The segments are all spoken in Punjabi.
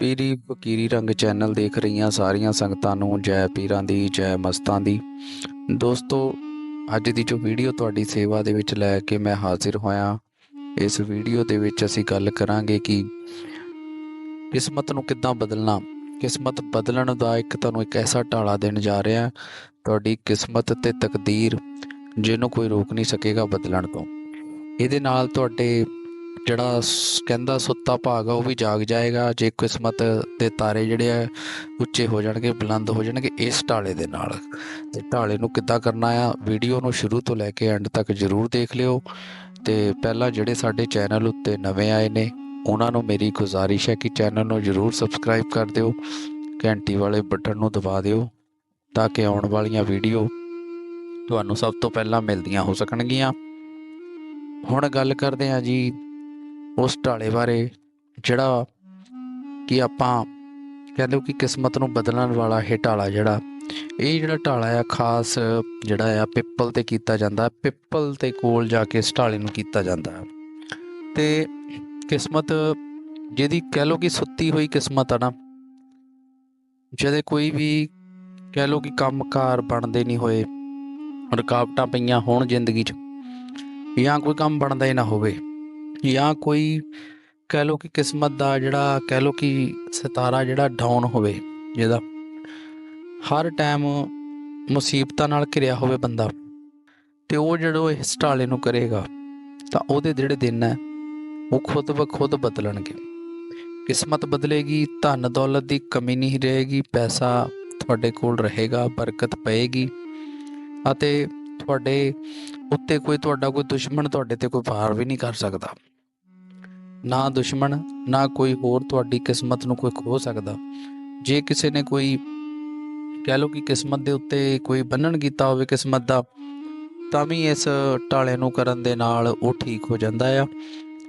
ਪੀਰੀ ਫਕੀਰੀ ਰੰਗ ਚੈਨਲ ਦੇਖ ਰਹੀਆਂ ਸਾਰੀਆਂ ਸੰਗਤਾਂ ਨੂੰ ਜੈ ਪੀਰਾਂ ਦੀ, ਜੈ ਮਸਤਾਂ ਦੀ। ਦੋਸਤੋ, ਅੱਜ ਦੀ ਜੋ ਵੀਡੀਓ ਤੁਹਾਡੀ ਸੇਵਾ ਦੇ ਵਿੱਚ ਲੈ ਕੇ ਮੈਂ ਹਾਜ਼ਰ ਹੋਇਆ, ਇਸ ਵੀਡੀਓ ਦੇ ਵਿੱਚ ਅਸੀਂ ਗੱਲ ਕਰਾਂਗੇ ਕਿ ਕਿਸਮਤ ਨੂੰ ਕਿੱਦਾਂ ਬਦਲਣਾ। ਕਿਸਮਤ ਬਦਲਣ ਦਾ ਇੱਕ ਤੁਹਾਨੂੰ ਇੱਕ ਐਸਾ ਢਾਲਾ ਦੇਣ ਜਾ ਰਿਹਾ, ਤੁਹਾਡੀ ਕਿਸਮਤ ਤੇ ਤਕਦੀਰ, ਜਿਹਨੂੰ ਕੋਈ ਰੋਕ ਨਹੀਂ ਸਕੇਗਾ ਬਦਲਣ ਤੋਂ। ਇਹਦੇ ਨਾਲ ਤੁਹਾਡੇ ਜਿਹੜਾ ਸ- ਕਹਿੰਦਾ ਸੁੱਤਾ ਭਾਗ ਆ, ਉਹ ਵੀ ਜਾਗ ਜਾਏਗਾ। ਜੇ ਕਿਸਮਤ ਦੇ ਤਾਰੇ ਜਿਹੜੇ ਆ, ਉੱਚੇ ਹੋ ਜਾਣਗੇ, ਬੁਲੰਦ ਹੋ ਜਾਣਗੇ, ਇਸ ਢਾਲੇ ਦੇ ਨਾਲ। ਤੇ ਢਾਲੇ ਨੂੰ ਕਿੱਦਾਂ ਕਰਨਾ ਆ, ਵੀਡੀਓ ਨੂੰ ਸ਼ੁਰੂ ਤੋਂ ਲੈ ਕੇ ਐਂਡ ਤੱਕ ਜਰੂਰ ਦੇਖ ਲਿਓ। ਤੇ ਪਹਿਲਾਂ ਜਿਹੜੇ ਸਾਡੇ ਚੈਨਲ ਉੱਤੇ ਨਵੇਂ ਆਏ ਨੇ, ਉਹਨਾਂ ਨੂੰ ਮੇਰੀ ਗੁਜ਼ਾਰਿਸ਼ ਹੈ ਕਿ ਚੈਨਲ ਨੂੰ ਜਰੂਰ ਸਬਸਕ੍ਰਾਈਬ ਕਰ ਦਿਓ, ਘੰਟੀ ਵਾਲੇ ਬਟਨ ਨੂੰ ਦਬਾ ਦਿਓ, ਤਾਂ ਕਿ ਆਉਣ ਵਾਲੀਆਂ ਵੀਡੀਓ ਤੁਹਾਨੂੰ ਸਭ ਤੋਂ ਪਹਿਲਾਂ ਮਿਲਦੀਆਂ ਹੋ ਸਕਣਗੀਆਂ। ਹੁਣ ਗੱਲ ਕਰਦੇ ਹਾਂ ਜੀ ਉਸ ਢਾਲੇ ਬਾਰੇ, ਜਿਹੜਾ ਕਿ ਆਪਾਂ ਕਹਿੰਦੇ ਕਿ ਕਿਸਮਤ ਨੂੰ ਬਦਲਣ ਵਾਲਾ ਇਹ ਢਾਲਾ ਜਿਹੜਾ, ਇਹ ਜਿਹੜਾ ਢਾਲਾ ਆ, ਖਾਸ ਜਿਹੜਾ ਆ, ਪਿੱਪਲ ਤੇ ਕੀਤਾ ਜਾਂਦਾ, ਪਿੱਪਲ ਤੇ ਕੋਲ ਜਾ ਕੇ ਇਸ ਢਾਲੇ ਨੂੰ ਕੀਤਾ ਜਾਂਦਾ। ਹੈ ਤੇ ਕਿਸਮਤ ਜਿਹਦੀ ਕਹਿ ਲੋ ਕਿ ਸੁੱਤੀ ਹੋਈ ਕਿਸਮਤ ਆ ਨਾ, ਜਿਹਦੇ ਕੋਈ ਵੀ ਕਹਿ ਲੋ ਕਿ ਕੰਮਕਾਰ ਬਣਦੇ ਨਹੀਂ ਹੋਏ, ਰੁਕਾਵਟਾਂ ਪਈਆਂ ਹੋਣ ਜ਼ਿੰਦਗੀ 'ਚ ਜਾਂ ਕੋਈ ਕੰਮ ਬਣਦਾ ਹੀ ਨਾ ਹੋਵੇ, ਜਾਂ ਕੋਈ ਕਹਿ ਲੋ ਕਿ ਕਿਸਮਤ ਦਾ ਜਿਹੜਾ ਕਹਿ ਲੋ ਕਿ ਸਿਤਾਰਾ ਜਿਹੜਾ ਡਾਊਨ ਹੋਵੇ, ਜਿਹਦਾ ਹਰ ਟਾਈਮ ਮੁਸੀਬਤਾਂ ਨਾਲ ਘਿਰਿਆ ਹੋਵੇ ਬੰਦਾ, ਤੇ ਉਹ ਜਿਹੜਾ ਇਸ ਢਾਲੇ ਨੂੰ ਕਰੇਗਾ, ਤਾਂ ਉਹਦੇ ਜਿਹੜੇ ਦਿਨ ਹੈ, ਉਹ ਖੁਦ ਬ ਖੁਦ ਬਦਲਣਗੇ। ਕਿਸਮਤ ਬਦਲੇਗੀ, ਧਨ ਦੌਲਤ ਦੀ ਕਮੀ ਨਹੀਂ ਰਹੇਗੀ, ਪੈਸਾ ਤੁਹਾਡੇ ਕੋਲ ਰਹੇਗਾ, ਬਰਕਤ ਪਏਗੀ, ਅਤੇ ਤੁਹਾਡੇ ਉੱਤੇ ਕੋਈ ਤੁਹਾਡਾ ਕੋਈ ਦੁਸ਼ਮਣ ਤੁਹਾਡੇ ਤੇ ਕੋਈ ਵਾਰ ਵੀ ਨਹੀਂ ਕਰ ਸਕਦਾ। ਨਾ ਦੁਸ਼ਮਣ, ਨਾ ਕੋਈ ਹੋਰ ਤੁਹਾਡੀ ਕਿਸਮਤ ਨੂੰ ਕੋਈ ਖੋ ਸਕਦਾ। ਜੇ ਕਿਸੇ ਨੇ ਕੋਈ, ਕਹਿ ਲਓ ਕਿ ਕਿਸਮਤ ਦੇ ਉੱਤੇ ਕੋਈ ਬੰਨਣ ਕੀਤਾ ਹੋਵੇ ਕਿਸਮਤ ਦਾ, ਤਾਂ ਵੀ ਇਸ ਟਾਲੇ ਨੂੰ ਕਰਨ ਦੇ ਨਾਲ ਉਹ ਠੀਕ ਹੋ ਜਾਂਦਾ ਆ।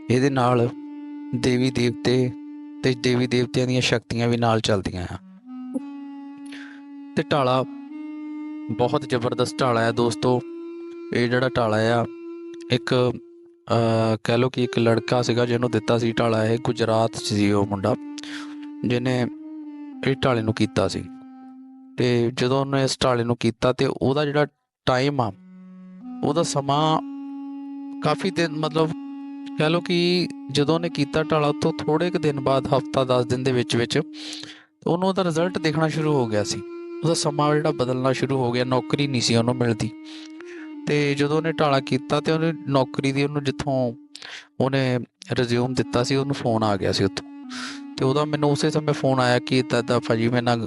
ਇਹਦੇ ਨਾਲ ਦੇਵੀ ਦੇਵਤੇ ਤੇ ਦੇਵੀ ਦੇਵਤਿਆਂ ਦੀਆਂ ਸ਼ਕਤੀਆਂ ਵੀ ਨਾਲ ਚੱਲਦੀਆਂ ਆ। ਤੇ ਢਾਲਾ ਬਹੁਤ ਜ਼ਬਰਦਸਤ ਢਾਲਾ ਹੈ ਦੋਸਤੋ। ਇਹ ਜਿਹੜਾ ਢਾਲਾ ਆ, ਇੱਕ ਕਹਿ ਲਓ ਕਿ ਇੱਕ ਲੜਕਾ ਸੀਗਾ ਜਿਹਨੂੰ ਦਿੱਤਾ ਸੀ ਢਾਲਾ ਇਹ ਗੁਜਰਾਤ 'ਚ ਸੀ ਉਹ ਮੁੰਡਾ, ਜਿਹਨੇ ਇਹ ਢਾਲੇ ਨੂੰ ਕੀਤਾ ਸੀ। ਤੇ ਜਦੋਂ ਉਹਨੇ ਇਸ ਢਾਲੇ ਨੂੰ ਕੀਤਾ ਤੇ ਉਹਦਾ ਜਿਹੜਾ ਟਾਈਮ ਆ, ਉਹਦਾ ਸਮਾਂ ਕਾਫੀ ਦਿਨ, ਮਤਲਬ ਕਹਿ ਲਓ ਕਿ ਜਦੋਂ ਉਹਨੇ ਕੀਤਾ ਢਾਲਾ ਤੋਂ ਥੋੜੇ ਕੁ ਦਿਨ ਬਾਅਦ, ਹਫਤਾ 10 ਦਿਨ ਦੇ ਵਿੱਚ ਵਿੱਚ ਉਹਨੂੰ ਉਹਦਾ ਰਿਜ਼ਲਟ ਦੇਖਣਾ ਸ਼ੁਰੂ ਹੋ ਗਿਆ ਸੀ। ਉਹਦਾ ਸਮਾਂ ਜਿਹੜਾ ਬਦਲਣਾ ਸ਼ੁਰੂ ਹੋ ਗਿਆ, ਨੌਕਰੀ ਨਹੀਂ ਸੀ ਉਹਨੂੰ ਮਿਲਦੀ। ਤੇ ਜਦੋਂ ਉਹਨੇ ਢਾਲਾ ਕੀਤਾ ਤੇ ਉਹਨੇ ਨੌਕਰੀ ਦੀ ਉਹਨੂੰ ਜਿੱਥੋਂ ਉਹਨੇ ਰਿਜ਼ਿਊਮ ਦਿੱਤਾ ਸੀ, ਉਹਨੂੰ ਫੋਨ ਆ ਗਿਆ ਸੀ ਉੱਥੋਂ। ਤੇ ਉਹਦਾ ਮੈਨੂੰ ਉਸੇ ਸਮੇਂ ਫੋਨ ਆਇਆ ਕਿ ਇਦਾਂ ਦਾ ਭਾਜੀ ਮੈਂ ਨਾ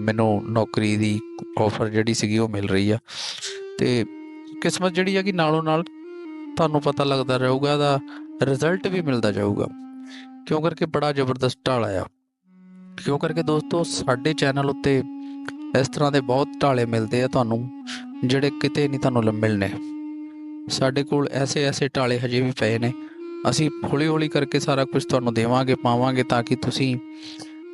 ਮੈਨੂੰ ਨੌਕਰੀ ਦੀ ਆਫਰ ਜਿਹੜੀ ਸੀਗੀ ਉਹ ਮਿਲ ਰਹੀ ਆ। ਤੇ ਕਿਸਮਤ ਜਿਹੜੀ ਆ ਕਿ ਨਾਲੋਂ ਨਾਲ ਤੁਹਾਨੂੰ ਪਤਾ ਲੱਗਦਾ ਰਹੂਗਾ ਦਾ ਰਿਜ਼ਲਟ ਵੀ ਮਿਲਦਾ ਜਾਊਗਾ। ਕਿਉਂ ਕਰਕੇ ਬੜਾ ਜ਼ਬਰਦਸਤ ਢਾਲਾ ਆ। ਕਿਉਂ ਕਰਕੇ ਦੋਸਤੋ, ਸਾਡੇ ਚੈਨਲ ਉੱਤੇ ਇਸ ਤਰ੍ਹਾਂ ਦੇ ਬਹੁਤ ਢਾਲੇ ਮਿਲਦੇ ਆ ਤੁਹਾਨੂੰ, ਜਿਹੜੇ ਕਿਤੇ ਨਹੀਂ ਤੁਹਾਨੂੰ ਲ- ਮਿਲਣੇ। ਸਾਡੇ ਕੋਲ ਐਸੇ ਐਸੇ ਢਾਲੇ ਹਜੇ ਵੀ ਪਏ ਨੇ। ਅਸੀਂ ਹੌਲੀ ਹੌਲੀ ਕਰਕੇ ਸਾਰਾ ਕੁਝ ਤੁਹਾਨੂੰ ਦੇਵਾਂਗੇ, ਪਾਵਾਂਗੇ ਤਾਂ ਕਿ ਤੁਸੀਂ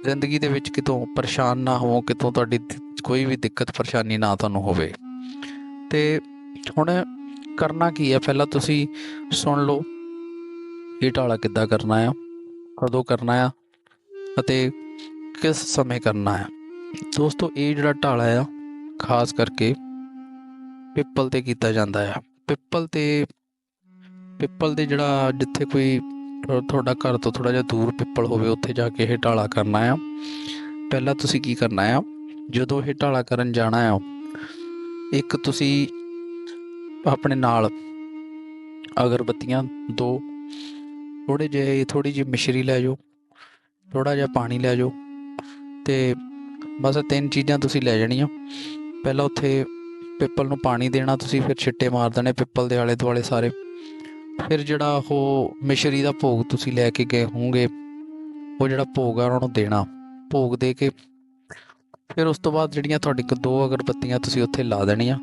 ਜ਼ਿੰਦਗੀ ਦੇ ਵਿੱਚ ਕਿਤੋਂ ਪਰੇਸ਼ਾਨ ਨਾ ਹੋਵੋ, ਕਿਤੋਂ ਤੁਹਾਡੀ ਕੋਈ ਵੀ ਦਿੱਕਤ, ਪਰੇਸ਼ਾਨੀ ਨਾ ਤੁਹਾਨੂੰ ਹੋਵੇ। ਤੇ ਹੁਣ ਕਰਨਾ ਕੀ ਹੈ ਪਹਿਲਾਂ ਤੁਸੀਂ ਸੁਣ ਲਓ, ਇਹ ਢਾਲਾ ਕਿੱਦਾਂ ਕਰਨਾ ਆ, ਕਦੋਂ ਕਰਨਾ ਆ, ਅਤੇ ਕਿਸ ਸਮੇਂ ਕਰਨਾ ਆ। ਦੋਸਤੋ ਇਹ ਜਿਹੜਾ ਢਾਲਾ ਆ, ਖਾਸ ਕਰਕੇ ਪਿੱਪਲ ਤੇ ਕੀਤਾ ਜਾਂਦਾ ਆ। ਪਿੱਪਲ ਤੇ, ਪਿੱਪਲ ਦੇ ਜਿਹੜਾ ਜਿੱਥੇ ਕੋਈ ਤੁਹਾਡਾ ਘਰ ਤੋਂ ਥੋੜਾ ਜਿਹਾ ਦੂਰ ਪਿੱਪਲ ਹੋਵੇ, ਉੱਥੇ ਜਾ ਕੇ ਇਹ ਢਾਲਾ ਕਰਨਾ ਆ। ਪਹਿਲਾਂ ਤੁਸੀਂ ਕੀ ਕਰਨਾ ਆ? ਜਦੋਂ ਇਹ ਢਾਲਾ ਕਰਨ ਜਾਣਾ ਆ, ਇੱਕ ਤੁਸੀਂ ਆਪਣੇ ਨਾਲ ਅਗਰਬੱਤੀਆਂ ਦੋ ਥੋੜੇ ਜਿਹੇ ਥੋੜੀ ਜਿਹੀ ਮਿਸ਼ਰੀ ਲੈ ਜਾਓ ਥੋੜਾ ਜਿਹਾ ਪਾਣੀ ਲੈ ਜਾਓ ਤੇ ਬਸ ਤਿੰਨ ਚੀਜ਼ਾਂ ਤੁਸੀਂ ਲੈ ਜਾਣੀਆਂ। ਪਹਿਲਾਂ ਉੱਥੇ ਪਿੱਪਲ ਨੂੰ ਪਾਣੀ ਦੇਣਾ, ਤੁਸੀਂ ਫਿਰ ਛਿੱਟੇ ਮਾਰ ਦੇਣੇ ਪਿੱਪਲ ਦੇ ਆਲੇ ਦੁਆਲੇ ਸਾਰੇ। ਫਿਰ ਜਿਹੜਾ ਉਹ ਮਿਸ਼ਰੀ ਦਾ ਭੋਗ ਤੁਸੀਂ ਲੈ ਕੇ ਗਏ ਹੋਵੋਗੇ, ਉਹ ਜਿਹੜਾ ਭੋਗ ਆ ਉਹਨਾਂ ਨੂੰ ਦੇਣਾ, ਭੋਗ ਦੇ ਕੇ। ਫਿਰ ਉਸ ਤੋਂ ਬਾਅਦ ਜਿਹੜੀਆਂ ਤੁਹਾਡੀ ਕੋ ਦੋ ਅਗਰਬੱਤੀਆਂ ਤੁਸੀਂ ਉੱਥੇ ਲਾ ਦੇਣੀਆਂ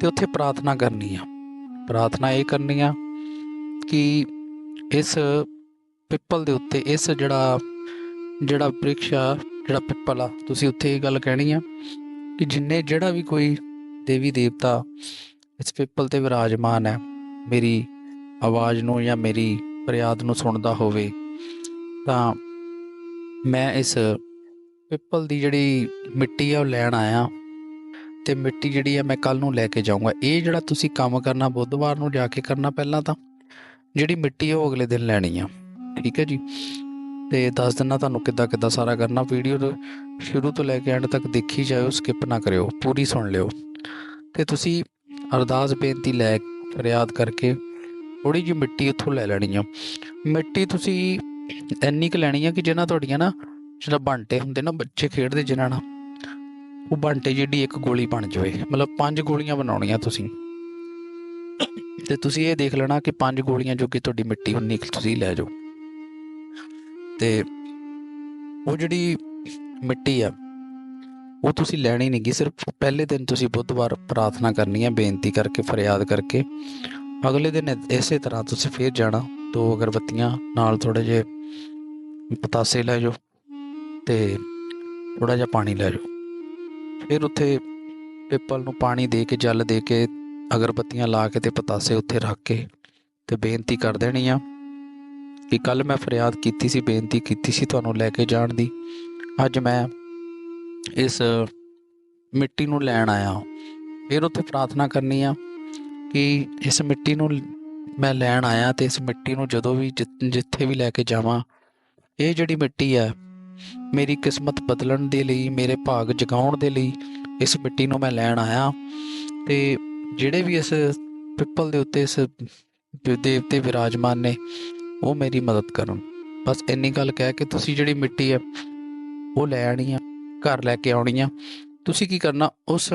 ਤੇ ਉੱਥੇ ਪ੍ਰਾਰਥਨਾ ਕਰਨੀ ਆ। ਪ੍ਰਾਰਥਨਾ ਇਹ ਕਰਨੀ ਆ ਕਿ ਇਸ ਪਿੱਪਲ ਦੇ ਉੱਤੇ, ਇਸ ਜਿਹੜਾ ਜਿਹੜਾ ਬ੍ਰਿਕਸ਼ ਆ ਜਿਹੜਾ ਪਿੱਪਲ ਆ, ਤੁਸੀਂ ਉੱਥੇ ਇਹ ਗੱਲ ਕਹਿਣੀ ਆ ਕਿ ਜਿੰਨੇ ਜਿਹੜਾ ਵੀ ਕੋਈ ਦੇਵੀ ਦੇਵਤਾ ਇਸ ਪਿੱਪਲ ਤੇ ਵਿਰਾਜਮਾਨ ਹੈ, ਮੇਰੀ ਆਵਾਜ਼ ਨੂੰ ਜਾਂ ਮੇਰੀ ਫਰਿਆਦ ਨੂੰ ਸੁਣਦਾ ਹੋਵੇ, ਤਾਂ ਮੈਂ ਇਸ ਪਿੱਪਲ ਦੀ ਜਿਹੜੀ ਮਿੱਟੀ ਆ ਉਹ ਲੈਣ ਆਇਆ ਤੇ ਮਿੱਟੀ ਜਿਹੜੀ ਆ ਮੈਂ ਕੱਲ ਨੂੰ ਲੈ ਕੇ ਜਾਊਂਗਾ। ਇਹ ਜਿਹੜਾ ਤੁਸੀਂ ਕੰਮ ਕਰਨਾ, ਬੁੱਧਵਾਰ ਨੂੰ ਜਾ ਕੇ ਕਰਨਾ ਪਹਿਲਾਂ ਤਾਂ, ਜਿਹੜੀ ਮਿੱਟੀ ਆ ਉਹ ਅਗਲੇ ਦਿਨ ਲੈਣੀ ਆ। ਠੀਕ ਹੈ ਜੀ? ਤੇ ਦੱਸ ਦਿੰਨਾ ਤੁਹਾਨੂੰ ਕਿੱਦਾਂ ਕਿੱਦਾਂ ਸਾਰਾ ਕਰਨਾ। ਵੀਡੀਓ ਸ਼ੁਰੂ ਤੋਂ ਲੈ ਕੇ ਐਂਡ ਤੱਕ ਦੇਖੀ ਜਾਇਓ ਸਕਿਪ ਨਾ ਕਰਿਓ, ਪੂਰੀ ਸੁਣ ਲਿਓ। ਤੇ ਤੁਸੀਂ ਅਰਦਾਸ ਬੇਨਤੀ ਲੈ, ਫਰਿਆਦ ਕਰਕੇ ਥੋੜੀ ਜਿਹੀ ਮਿੱਟੀ ਉੱਥੋਂ ਲੈ ਲੈਣੀ ਆ। ਮਿੱਟੀ ਤੁਸੀਂ ਇੰਨੀ ਕੁ ਲੈਣੀ ਆ ਕਿ ਜਿਹਨਾਂ ਤੁਹਾਡੀਆਂ ਨਾ, ਜਿਹੜਾ ਬਾਂਟੇ ਹੁੰਦੇ ਨਾ ਬੱਚੇ ਖੇਡਦੇ ਜਿਹਨਾਂ ਨਾਲ, ਉਹ ਬਾਂਟੇ ਜਿਹੜੀ ਇੱਕ ਗੋਲੀ ਬਣ ਜਾਵੇ। ਮਤਲਬ ਪੰਜ ਗੋਲੀਆਂ ਬਣਾਉਣੀਆਂ ਤੁਸੀਂ। ਤੇ ਤੁਸੀਂ ਇਹ ਦੇਖ ਲੈਣਾ ਕਿ ਪੰਜ ਗੋਲੀਆਂ ਜੋ ਕਿ ਤੁਹਾਡੀ ਮਿੱਟੀ ਉਨੀ ਕੁ ਤੁਸੀਂ ਲੈ ਜਾਓ। ਤੇ ਉਹ ਜਿਹੜੀ ਮਿੱਟੀ ਆ, ਉਹ ਤੁਸੀਂ ਲੈਣੀ ਨਹੀਂ ਗੀ ਸਿਰਫ ਪਹਿਲੇ ਦਿਨ ਤੁਸੀਂ ਬੁੱਧਵਾਰ ਪ੍ਰਾਰਥਨਾ ਕਰਨੀ ਹੈ ਬੇਨਤੀ ਕਰਕੇ, ਫਰਿਆਦ ਕਰਕੇ। ਅਗਲੇ ਦਿਨ ਇਸੇ ਤਰ੍ਹਾਂ ਤੁਸੀਂ ਫੇਰ ਜਾਣਾ, ਦੋ ਅਗਰਬੱਤੀਆਂ ਨਾਲ ਥੋੜੇ ਜਿਹੇ ਪਤਾਸੇ ਲੈ ਜਾਓ ਤੇ ਥੋੜਾ ਜਿਹਾ ਪਾਣੀ ਲੈ ਜਾਓ। ਫਿਰ ਉੱਥੇ ਪਿੱਪਲ ਨੂੰ ਪਾਣੀ ਦੇ ਕੇ, ਜਲ ਦੇ ਕੇ, ਅਗਰਬੱਤੀਆਂ ਲਾ ਕੇ ਤੇ ਪਤਾਸੇ ਉੱਥੇ ਰੱਖ ਕੇ ਤੇ ਬੇਨਤੀ ਕਰ ਦੇਣੀ ਆ। ਕਿ ਕੱਲ ਮੈਂ ਫਰਿਆਦ ਕੀਤੀ ਸੀ, ਬੇਨਤੀ ਕੀਤੀ ਸੀ ਤੁਹਾਨੂੰ ਲੈ ਕੇ ਜਾਣ ਦੀ। ਅੱਜ ਮੈਂ ਇਸ ਮਿੱਟੀ ਨੂੰ ਲੈਣ ਆਇਆ ਫਿਰ ਉੱਥੇ ਪ੍ਰਾਰਥਨਾ ਕਰਨੀ ਆ ਕਿ ਇਸ ਮਿੱਟੀ ਨੂੰ ਮੈਂ ਲੈਣ ਆਇਆ ਤੇ ਇਸ ਮਿੱਟੀ ਨੂੰ ਜਦੋਂ ਵੀ ਜਿ- ਜਿੱਥੇ ਵੀ ਲੈ ਕੇ ਜਾਵਾਂ, ਇਹ ਜਿਹੜੀ ਮਿੱਟੀ ਹੈ ਮੇਰੀ ਕਿਸਮਤ ਬਦਲਣ ਦੇ ਲਈ, ਮੇਰੇ ਭਾਗ ਜਗਾਉਣ ਦੇ ਲਈ, ਇਸ ਮਿੱਟੀ ਨੂੰ ਮੈਂ ਲੈਣ ਆਇਆ। ਤੇ ਜਿਹੜੇ ਵੀ ਇਸ ਪਿੱਪਲ ਦੇ ਉੱਤੇ ਇਸ ਦੇਵਤੇ ਵਿਰਾਜਮਾਨ ਨੇ ਉਹ ਮੇਰੀ ਮਦਦ ਕਰਨ। ਬਸ ਇੰਨੀ ਗੱਲ ਕਹਿ ਕੇ ਤੁਸੀਂ ਜਿਹੜੀ ਮਿੱਟੀ ਹੈ, ਉਹ ਲੈ ਆਣੀ ਆ, ਘਰ ਲੈ ਕੇ ਆਉਣੀ ਆ। ਤੁਸੀਂ ਕੀ ਕਰਨਾ, ਉਸ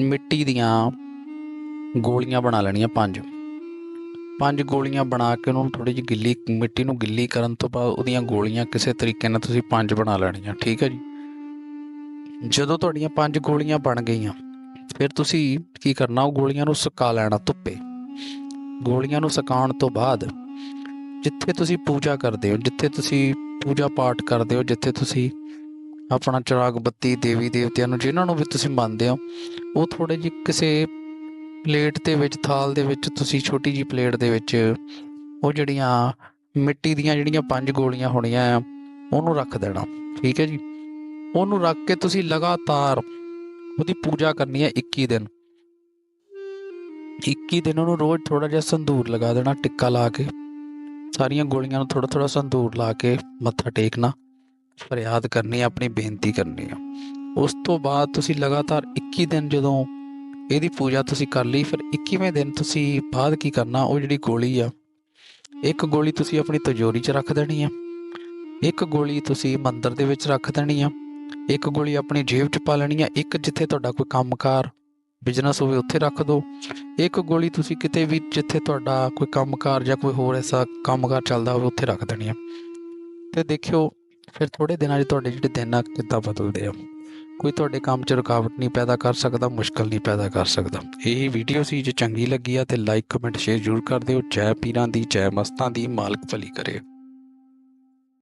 ਮਿੱਟੀ ਦੀਆਂ ਗੋਲੀਆਂ ਬਣਾ ਲੈਣੀਆਂ ਪੰਜ। ਪੰਜ ਗੋਲੀਆਂ ਬਣਾ ਕੇ ਉਹਨੂੰ ਥੋੜੀ ਜਿਹੀ ਗਿੱਲੀ, ਮਿੱਟੀ ਨੂੰ ਗਿੱਲੀ ਕਰਨ ਤੋਂ ਬਾਅਦ ਉਹਦੀਆਂ ਗੋਲੀਆਂ ਕਿਸੇ ਤਰੀਕੇ ਨਾਲ ਤੁਸੀਂ ਪੰਜ ਬਣਾ ਲੈਣੀਆਂ, ਠੀਕ ਹੈ ਜੀ? ਜਦੋਂ ਤੁਹਾਡੀਆਂ ਪੰਜ ਗੋਲੀਆਂ ਬਣ ਗਈਆਂ, ਫਿਰ ਤੁਸੀਂ ਕੀ ਕਰਨਾ, ਉਹ ਗੋਲੀਆਂ ਨੂੰ ਸੁਕਾ ਲੈਣਾ ਧੁੱਪੇ। ਗੋਲੀਆਂ ਨੂੰ ਸੁਕਾਉਣ ਤੋਂ ਬਾਅਦ ਜਿੱਥੇ ਤੁਸੀਂ ਪੂਜਾ ਕਰਦੇ ਹੋ, ਜਿੱਥੇ ਤੁਸੀਂ ਪੂਜਾ ਪਾਠ ਕਰਦੇ ਹੋ, ਜਿੱਥੇ ਤੁਸੀਂ ਆਪਣਾ ਚਿਰਾਗ ਬੱਤੀ ਦੇਵੀ ਦੇਵਤਿਆਂ ਨੂੰ, ਜਿਨ੍ਹਾਂ ਨੂੰ ਵੀ ਤੁਸੀਂ ਮੰਨਦੇ ਹੋ, ਉਹ ਥੋੜੇ ਜਿਹੇ ਕਿਸੇ ਪਲੇਟ ਦੇ ਵਿੱਚ, ਥਾਲ ਦੇ ਵਿੱਚ, ਤੁਸੀਂ ਛੋਟੀ ਜੀ ਪਲੇਟ ਦੇ ਵਿੱਚ, ਉਹ ਜਿਹੜੀਆਂ ਮਿੱਟੀ ਦੀਆਂ ਜਿਹੜੀਆਂ ਪੰਜ ਗੋਲੀਆਂ ਹੋਣੀਆਂ ਆ, ਉਹਨੂੰ ਰੱਖ ਦੇਣਾ, ਠੀਕ ਹੈ ਜੀ? ਉਹਨੂੰ ਰੱਖ ਕੇ ਤੁਸੀਂ ਲਗਾਤਾਰ ਉਹਦੀ ਪੂਜਾ ਕਰਨੀ ਹੈ 21 ਦਿਨ। 21 ਦਿਨ ਉਹਨੂੰ ਰੋਜ਼ ਥੋੜਾ ਜਿਹਾ ਸੰਧੂਰ ਲਗਾ ਦੇਣਾ, ਟਿੱਕਾ ਲਾ ਕੇ। ਸਾਰੀਆਂ ਗੋਲੀਆਂ ਨੂੰ ਥੋੜਾ ਥੋੜਾ ਸੰਧੂਰ ਲਾ ਕੇ ਮੱਥਾ ਟੇਕਣਾ, ਫਰਿਆਦ ਕਰਨੀ, ਆਪਣੀ ਬੇਨਤੀ ਕਰਨੀ ਆ। ਉਸ ਤੋਂ ਬਾਅਦ ਤੁਸੀਂ ਲਗਾਤਾਰ 21 ਦਿਨ ਜਦੋਂ ਇਹਦੀ ਪੂਜਾ ਤੁਸੀਂ ਕਰ ਲਈ, ਫਿਰ 21ਵੇਂ ਦਿਨ ਤੁਸੀਂ ਬਾਅਦ ਕੀ ਕਰਨਾ, ਉਹ ਜਿਹੜੀ ਗੋਲੀ ਆ, ਇੱਕ ਗੋਲੀ ਤੁਸੀਂ ਆਪਣੀ ਤਜੋਰੀ 'ਚ ਰੱਖ ਦੇਣੀ ਆ, ਇੱਕ ਗੋਲੀ ਤੁਸੀਂ ਮੰਦਰ ਦੇ ਵਿੱਚ ਰੱਖ ਦੇਣੀ ਆ, ਇੱਕ ਗੋਲੀ ਆਪਣੀ ਜੇਬ 'ਚ ਪਾ ਲੈਣੀ ਆ, ਇੱਕ ਜਿੱਥੇ ਤੁਹਾਡਾ ਕੋਈ ਕੰਮਕਾਰ ਬਿਜ਼ਨਸ ਹੋਵੇ, ਉੱਥੇ ਰੱਖ ਦਿਓ ਇੱਕ ਗੋਲੀ ਤੁਸੀਂ ਕਿਤੇ ਵੀ ਜਿੱਥੇ ਤੁਹਾਡਾ ਕੋਈ ਕੰਮਕਾਰ ਜਾਂ ਕੋਈ ਹੋਰ ਐਸਾ ਕੰਮਕਾਰ ਚੱਲਦਾ ਹੋਵੇ, ਉੱਥੇ ਰੱਖ ਦੇਣੀ ਆ। ਤੇ ਦੇਖਿਓ, ਫਿਰ ਥੋੜੇ ਦਿਨਾਂ 'ਚ ਤੁਹਾਡੇ ਜਿਹੜੇ ਦਿਨ ਆ ਕਿੱਦਾਂ ਬਦਲਦੇ ਆ। ਕੋਈ ਤੁਹਾਡੇ ਕੰਮ 'ਚ ਰੁਕਾਵਟ ਨਹੀਂ ਪੈਦਾ ਕਰ ਸਕਦਾ, ਮੁਸ਼ਕਲ ਨਹੀਂ ਪੈਦਾ ਕਰ ਸਕਦਾ। ਇਹ ਵੀਡੀਓ ਸੀ, ਜੇ ਚੰਗੀ ਲੱਗੀ ਆ ਤੇ ਲਾਈਕ ਕਮੈਂਟ ਸ਼ੇਅਰ ਜ਼ਰੂਰ ਕਰ ਦਿਓ। ਜੈ ਪੀਰਾਂ ਦੀ, ਜੈ ਮਸਤਾਂ ਦੀ ਮਾਲਕ ਭਲੀ ਕਰੇ।